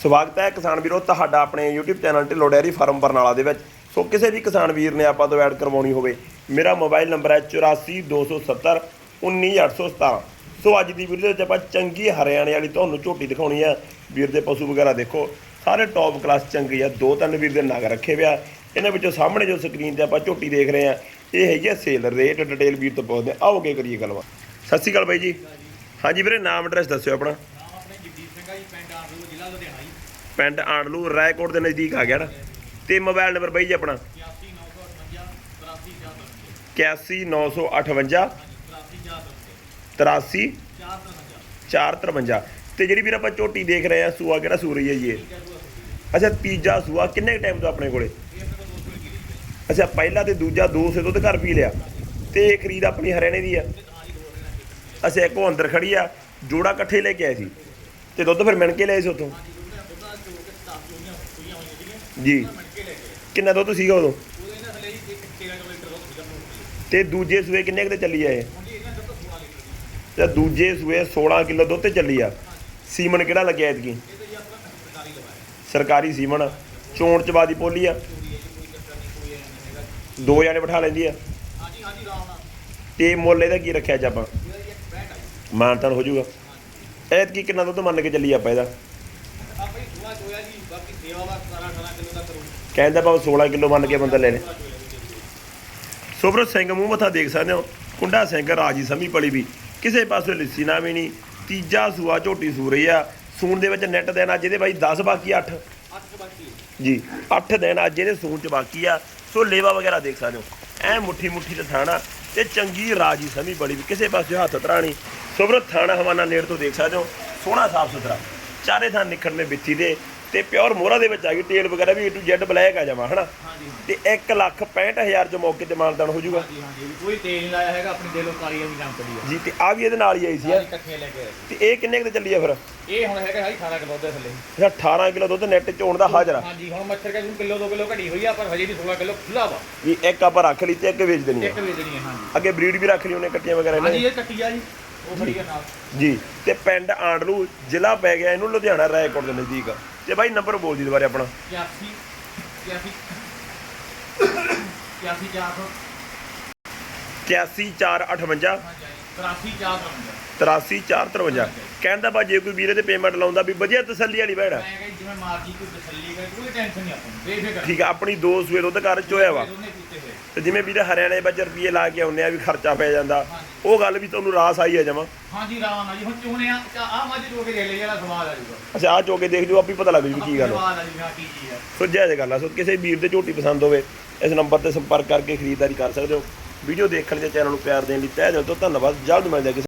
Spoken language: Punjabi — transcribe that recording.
ਸਵਾਗਤ ਹੈ ਕਿਸਾਨ ਵੀਰੋ ਤੁਹਾਡਾ ਆਪਣੇ YouTube channel Dhillon dairy farm Barnala ਦੇ ਵਿੱਚ। ਸੋ ਕਿਸੇ ਵੀ ਕਿਸਾਨ ਵੀਰ ਨੇ ਆਪਾਂ ਤੋਂ ਐਡ ਕਰਵਾਉਣੀ ਹੋਵੇ, ਮੇਰਾ ਮੋਬਾਈਲ ਨੰਬਰ ਹੈ 8427 19817 ਸੋ ਅੱਜ ਦੀ ਵੀਡੀਓ ਵਿੱਚ ਆਪਾਂ ਚੰਗੀ ਹਰਿਆਣੇ ਵਾਲੀ ਤੁਹਾਨੂੰ ਝੋਟੀ ਦਿਖਾਉਣੀ ਆ। ਵੀਰ ਦੇ ਪਸ਼ੂ ਵਗੈਰਾ ਦੇਖੋ, ਸਾਰੇ ਟੌਪ ਕਲਾਸ ਚੰਗੀ ਆ, ਦੋ ਤਿੰਨ ਵੀਰ ਦੇ ਨਗ ਰੱਖੇ ਵਿਆ ਇਹਨਾਂ ਵਿੱਚੋਂ ਸਾਹਮਣੇ ਜੋ ਸਕਰੀਨ ਤੇ ਆਪਾਂ ਝੋਟੀ ਦੇਖ ਰਹੇ ਆ, ਇਹ ਹੈਗੀ ਆ ਸੇਲ ਰੇਟ ਡਿਟੇਲ ਵੀਰ ਤੋਂ ਪੁੱਛਦੇ ਆ। ਆਓ ਕੀ ਕਰੀਏ ਗੱਲਬਾਤ। ਸਤਿ ਸ਼੍ਰੀ ਅਕਾਲ ਬਾਈ ਜੀ। ਹਾਂਜੀ ਵੀਰੇ, ਨਾਮ ਐਡਰੈਸ ਦੱਸਿਓ ਆਪਣਾ। ਜੀ ਪਿੰਡ ਆਂਦੂ ਜ਼ਿਲ੍ਹਾ ਲੁਧਿਆਣਾ ਜੀ। ਪਿੰਡ ਆਂਡਲੂ ਰਾਏਕੋਟ ਦੇ ਨਜ਼ਦੀਕ ਆ ਗਿਆ ਨਾ। ਤੇ ਮੋਬਾਈਲ ਨੰਬਰ ਬਾਈ ਜੀ ਆਪਣਾ? 89958 8195 83 83958 453 ਤੇ ਜਿਹੜੀ ਵੀਰ ਆਪਾਂ ਝੋਟੀ ਦੇਖ ਰਹੇ ਆ ਸੂਆ ਕਿਹੜਾ ਸੂ ਰਹੀ ਹੈ ਜੀ ਇਹ? ਅੱਛਾ ਤੀਜਾ ਸੂਆ ਕਿੰਨੇ ਟਾਈਮ ਤੋਂ ਆਪਣੇ ਕੋਲੇ? ਅੱਛਾ ਪਹਿਲਾ ਤੇ ਦੂਜਾ ਦੋ ਸੇ ਦੁੱਧ ਘਰ ਪੀ ਲਿਆ। ਤੇ ਇਹ ਖਰੀਦ ਆਪਣੀ ਹਰਿਆਣੇ ਦੀ ਆ? ਅੱਛਾ ਇੱਕ ਉਹ ਅੰਦਰ ਖੜੀ ਆ ਜੋੜਾ ਇਕੱਠੇ ਲੈ ਕੇ ਆਏ ਸੀ। ਤੇ ਦੁੱਧ ਫਿਰ ਮਿਣ ਕੇ ਲਿਆਏ ਸੀ ਉੱਥੋਂ? ਜੀ। ਕਿੰਨਾ ਦੁੱਧ ਸੀਗਾ ਉਦੋਂ? ਉਹਦੇ ਨਾਲ ਥੱਲੇ ਜੀ ਇੱਕ 13 ਕਿਲੋਮੀਟਰ ਦਾ ਸੀਗਾ ਮੋਟਰ ਤੇ ਦੂਜੇ ਸੂਏ ਕਿੰਨੇ ਕੁ ਚੱਲੀ ਆ ਇਹ? ਹਾਂਜੀ ਇਹਨਾਂ ਦਾ 16 ਲੀਟਰ ਦੀ ਤੇ ਦੂਜੇ ਸੂਏ 16 ਕਿਲੋ ਦੁੱਧ ਤੇ ਚੱਲੀ ਆ। ਸੀਮਨ ਕਿਹੜਾ ਲੱਗਿਆ ਐਤਕੀ? ਸਰਕਾਰੀ ਲਵਾਇਆ ਸਰਕਾਰੀ ਸੀਮਨ ਚੋਣ ਚਬਾ ਦੀ ਪੋਲੀ ਆ। ਦੋ ਜਾਣੇ ਬਿਠਾ ਲੈਂਦੀ ਆ। ਹਾਂਜੀ ਹਾਂਜੀ ਆਰਾਮ ਤੇ ਮੁੱਲ ਇਹਦਾ ਕੀ ਰੱਖਿਆ ਅੱਜ ਆਪਾਂ? ਇਹਦਾ ਜੀ ਮਾਨਤਾਨ ਹੋ ਜਾਊਗਾ। ਐਤਕੀ ਕਿੰਨਾ ਦੁੱਧ ਮੰਨ ਕੇ ਚੱਲੀ ਆਪਾਂ ਇਹਦਾ? ਆਪਾਂ ਹੀ ਥੋੜਾ ਚੋਇਆ ਜੀ ਬਾਕੀ ਸੇਵਾ ਵਾ 17 18 ਕਿਲੋ ਦਾ ਕਰੂ ਕਹਿੰਦਾ ਭਾਵੇਂ 16 ਕਿਲੋ ਮੰਨ ਕੇ ਬੰਦਾ ਲੈ ਲੇ ਥੋੜਾ ਚੋਇਆ ਸਿੰਘ ਮੂੰਹ ਮੱਥਾ ਦੇਖ ਸਕਦੇ ਹੋ। ਕੁੰਡਾ ਸਿੰਘ ਰਾਜੀ ਸਮੀ ਪਲੀ ਵੀ। ਕਿਸੇ ਪਾਸੇ ਲਿੱਸੀ ਨਾ ਵੀ ਨਹੀਂ। ਤੀਜਾ ਸੂਆ ਝੋਟੀ ਸੂ ਰਹੀ ਆ। ਸੂਣ ਦੇ ਵਿੱਚ ਨੈਟ ਦੇਣਾ ਜਿਹਦੇ ਬਾਈ 10 ਬਾਕੀ 8 8 ਬਾਕੀ ਜੀ 8 ਦਿਨ ਅੱਜ ਇਹਦੇ ਸੂਣ ਚ ਬਾਕੀ ਆ। ਸੋ ਲੇਵਾ ਵਗੈਰਾ ਦੇਖ ਸਕਦੇ ਹੋ। ਐ ਮੁੱਠੀ ਮੁੱਠੀ ਤੇ ਥਾਣਾ ਤੇ ਚੰਗੀ ਰਾਜੀ ਸਮੀ ਬੜੀ ਵੀ। ਕਿਸੇ ਪਾਸੇ ਹੱਥ ਤਰਾਣੀ ਸੋਬਰ ਥਾਣਾ ਹਵਾਨਾ ਨੇੜ ਤੋਂ ਦੇਖ ਸਕਦੇ ਹੋ ਸੋਹਣਾ ਸਾਫ਼ ਸੁਥਰਾ। ਚਾਰੇ ਥਾਂ ਨਿਖੜਨੇ ਬਿੱਤੀ ਦੇ ਤੇ ਪਿਓਰ ਮੋਹਰਾ ਦੇ ਵਿੱਚ ਆ ਗਈ ਟੇਲ ਵਗੈਰਾ ਵੀ A to Z ਬਲੈਕ ਆ ਜਾਵਾ ਹਨਾ? ਤੇ 1 ਲੱਖ 65000 ਚ ਮੌਕੇ ਤੇ ਮਾਨਦਾਨ ਹੋ ਜਾਊਗਾ। ਹਾਂਜੀ ਹਾਂਜੀ। ਕੋਈ ਤੇਲ ਨਹੀਂ ਲਾਇਆ ਹੈਗਾ ਆਪਣੀ ਦਿਲੋਂ ਕਾਲੀ ਵੀ ਨਾਮ ਕਰੀ ਆ। ਜੀ ਤੇ ਆ ਵੀ ਇਹਦੇ ਨਾਲ ਹੀ ਆਈ ਸੀ ਸਾਰੇ ਇਕੱਠੇ ਲੈ ਕੇ ਆਏ ਤੇ ਇਹ ਕਿੰਨੇ ਕੁ ਤੇ ਚੱਲੀ ਆ ਫਿਰ? ਇਹ ਹੁਣ ਹੈਗਾ ਹਾਈ 18 ਕਿਲੋ ਦੇ ਥੱਲੇ। ਇਹ 18 ਕਿਲੋ ਦੁੱਧ ਨੈਟ ਚ ਹੋਣ ਦਾ ਹਾਜ਼ਰ। ਆ ਹਾਂਜੀ ਹੁਣ ਮੱਛਰ ਕਾ ਕਿਲੋ 2 ਕਿਲੋ ਘਟੀ ਹੋਈ ਆ ਪਰ ਹਜੇ ਵੀ 16 ਕਿਲੋ ਖੁੱਲਾ ਵਾ। ਵੀ ਇੱਕ ਆਪਾਂ ਰੱਖ ਲਈ ਤੇ ਇੱਕ ਵੇਚ ਦੇਣੀ ਆ। ਇੱਕ ਵੇਚਣੀ ਹੈ ਹਾਂਜੀ। ਅੱਗੇ ਬਰੀਡ ਵੀ ਰੱਖ ਲਈ ਉਹਨੇ ਕੱਟੀਆਂ ਵਗੈਰਾ ਇਹਨਾਂ? ਹਾਂਜੀ ਨੇ ਇਹ ਕੱਟੀ ਆ ਜੀ। ਉਹ ਖੜੀ ਆ ਨਾਲ। ਜੀ ਤੇ ਪਿੰਡ ਆਂਡਲੂ ਜ਼ਿਲ੍ਹਾ ਪੈ ਗਿਆ ਇਹਨੂੰ ਲੁਧਿਆਣਾ ਰਾਏਕੋਟ ਦੇ ਨਜ਼ਦੀਕ। ਤੇ ਬਾਈ ਨੰਬਰ ਬੋਲ ਜੀ ਦੁਬਾਰੇ ਆਪਣਾ। 81 81 81 400 81458 83 400 83453 ਕਹਿੰਦਾ ਬਾ ਜੇ ਕੋਈ ਵੀਰੇ ਤੇ ਪੇਮੈਂਟ ਲਾਉਂਦਾ ਵੀ ਵਧੀਆ ਤਸੱਲੀ ਵਾਲੀ ਬੈੜ ਮੈਂ ਕਿਹਾ ਜੀ ਜਿਵੇਂ ਮਾਰਜੀ ਕੋਈ ਤਸੱਲੀ ਕਰੇ ਕੋਈ ਟੈਨਸ਼ਨ ਨਹੀਂ ਆਪਾਂ ਨੂੰ ਬੇਫਿਕਰ। ਠੀਕ ਆ ਆਪਣੀ ਦੋ ਸੂਏ ਦੁੱਧ ਘਰ ਚੋਇਆ ਵਾ। ਤੇ ਜਿਵੇਂ ਵੀਰੇ ਹਰਿਆਣੇ ਵਿੱਚ ਰੁਪਏ ਲਾ ਕੇ ਆਉਂਦੇ ਆ ਵੀ ਖਰਚਾ ਪੈ ਜਾਂਦਾ। ਉਹ ਗੱਲ ਵੀ ਤੁਹਾਨੂੰ ਰਾਸ ਆਈ ਆ ਜਮਾ। ਹਾਂਜੀ ਰਾਮ ਨਾਲ ਜੀ ਹੁਣ ਚੋਣੇ ਆ ਆ ਮੱਝ ਚੋ ਕੇ ਦੇਖ ਲੈ ਜਿਹੜਾ ਸਵਾਦ ਆ ਜੂਗਾ। ਅੱਛਾ ਆ ਚੋਕੇ ਦੇਖ ਲਿਓ ਆਪੀ ਪਤਾ ਲੱਗ ਜੂ ਕੀ ਗੱਲ ਆ। ਸਵਾਦ ਆ ਜੂਗਾ ਕੀ ਚੀਜ਼ ਆ। ਸੋ ਜਾਇਜ਼ ਗੱਲ ਆ ਸੋ ਕਿਸੇ ਵੀਰ ਦੇ ਝੋਟੀ ਪਸੰਦ ਹੋਵੇ ਇਸ ਨੰਬਰ ਤੇ ਸੰਪਰਕ ਕਰਕੇ ਖਰੀਦਦਾਰੀ ਕਰ ਸਕਦੇ ਹੋ। ਵੀਡੀਓ ਦੇਖਣ ਦੇ ਚੈਨਲ ਨੂੰ ਪਿਆਰ ਦੇਣ ਲਈ ਤਹਿ ਦਿਲ ਤੋਂ ਧੰਨਵਾਦ ਜਲਦ ਮਿਲਦੇ ਹਾਂ ਕਿਸੇ